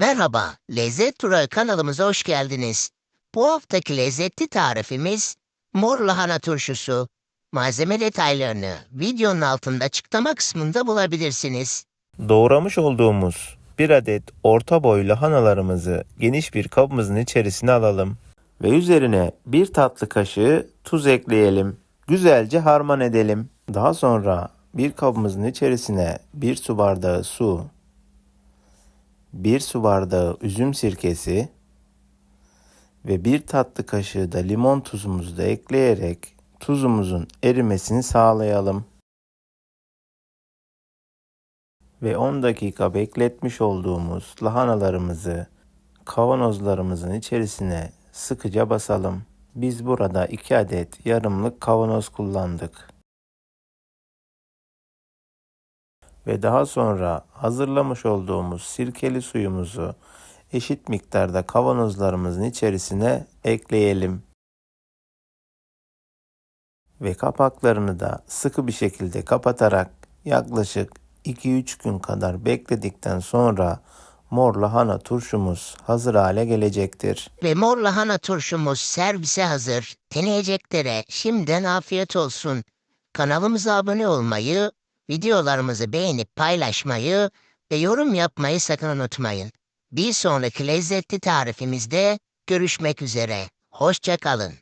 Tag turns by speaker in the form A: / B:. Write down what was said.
A: Merhaba, Lezzet Turağı kanalımıza hoş geldiniz. Bu haftaki lezzetli tarifimiz mor lahana turşusu. Malzeme detaylarını videonun altında açıklama kısmında bulabilirsiniz.
B: Doğramış olduğumuz bir adet orta boy lahanalarımızı geniş bir kabımızın içerisine alalım. Ve üzerine bir tatlı kaşığı tuz ekleyelim. Güzelce harman edelim. Daha sonra bir kabımızın içerisine bir su bardağı su, bir su bardağı üzüm sirkesi ve bir tatlı kaşığı da limon tuzumuzu da ekleyerek tuzumuzun erimesini sağlayalım ve 10 dakika bekletmiş olduğumuz lahanalarımızı kavanozlarımızın içerisine sıkıca basalım. Biz burada 2 adet yarımlık kavanoz kullandık. Ve daha sonra hazırlamış olduğumuz sirkeli suyumuzu eşit miktarda kavanozlarımızın içerisine ekleyelim. Ve kapaklarını da sıkı bir şekilde kapatarak yaklaşık 2-3 gün kadar bekledikten sonra mor lahana turşumuz hazır hale gelecektir.
A: Ve mor lahana turşumuz servise hazır. Deneyeceklere şimdiden afiyet olsun. Kanalımıza abone olmayı, videolarımızı beğenip paylaşmayı ve yorum yapmayı sakın unutmayın. Bir sonraki lezzetli tarifimizde görüşmek üzere. Hoşça kalın.